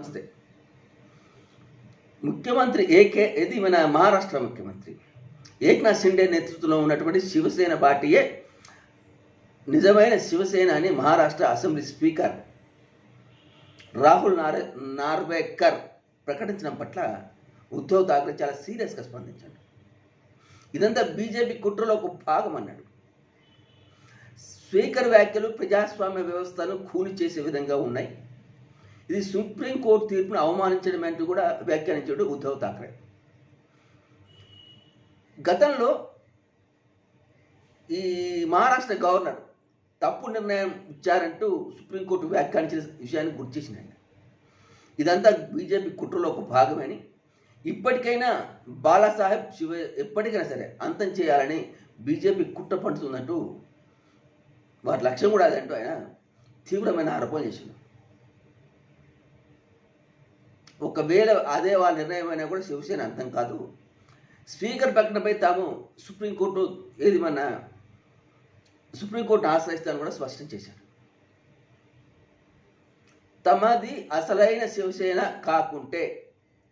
నమస్తే. ముఖ్యమంత్రి ఏకే ఇది మన మహారాష్ట్ర ముఖ్యమంత్రి? ఏక్నాథ్ షిండే నేతృత్వంలో ఉన్నటువంటి శివసేన పార్టీయే నిజమైన శివసేన అని మహారాష్ట్ర అసెంబ్లీ స్పీకర్ రాహుల్ నారే నార్వేకర్ ప్రకటించడం పట్ల ఉద్ధవ్ ఠాక్రే చాలా సీరియస్గా స్పందించాడు. ఇదంతా బీజేపీ కుట్రలో ఒక భాగం అన్నాడు స్పీకర్ వ్యాఖ్యలు ప్రజాస్వామ్య వ్యవస్థను కూలి చేసే విధంగా ఉన్నాయి. ఇది సుప్రీంకోర్టు తీర్పును అవమానించడం అంటూ కూడా వ్యాఖ్యానించాడు ఉద్ధవ్ ఠాక్రే గతంలో ఈ మహారాష్ట్ర గవర్నర్ తప్పు నిర్ణయం ఇచ్చారంటూ సుప్రీంకోర్టు వ్యాఖ్యానించిన విషయాన్ని గుర్తు చేసిందండి ఇదంతా బీజేపీ కుట్రలో ఒక భాగమని. ఇప్పటికైనా బాలాసాహెబ్ శివ ఎప్పటికైనా సరే అంతం చేయాలని బీజేపీ కుట్ర పండుతుందంటూ వారి లక్ష్యం కూడా అదంటూ ఆయన తీవ్రమైన ఆరోపణలు చేసిండు. ఒకవేళ అదే వాళ్ళ నిర్ణయం అయినా కూడా శివసేన అంతం కాదు. స్పీకర్ ప్రకటనపై తాము సుప్రీంకోర్టు ఏది మన సుప్రీంకోర్టు ఆశ్రయిస్తాను కూడా స్పష్టం చేశారు. తమది అసలైన శివసేన కాకుంటే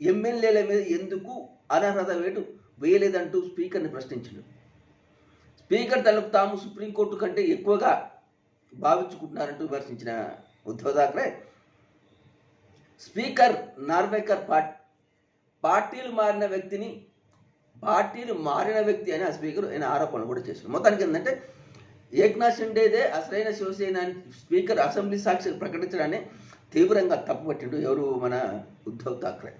ఎమ్మెల్యేల మీద ఎందుకు అనర్హత వేటు వేయలేదంటూ స్పీకర్ని ప్రశ్నించాడు. స్పీకర్ తనకు తాము సుప్రీంకోర్టు కంటే ఎక్కువగా భావించుకుంటున్నారంటూ విమర్శించిన ఉద్ధవ్ థాక్రే స్పీకర్ నార్వేకర్ పార్ట్ పార్టీలు మారిన వ్యక్తిని పార్టీలు మారిన వ్యక్తి అని ఆ స్పీకర్ ఆయన ఆరోపణలు కూడా చేశారు. మొత్తానికి ఏంటంటే ఏక్నాథ్ షిండేదే అసలైన శివసేన స్పీకర్ అసెంబ్లీ సాక్షి ప్రకటించడాన్ని తీవ్రంగా తప్పుపట్టిండు ఎవరు మన ఉద్ధవ్ ఠాక్రే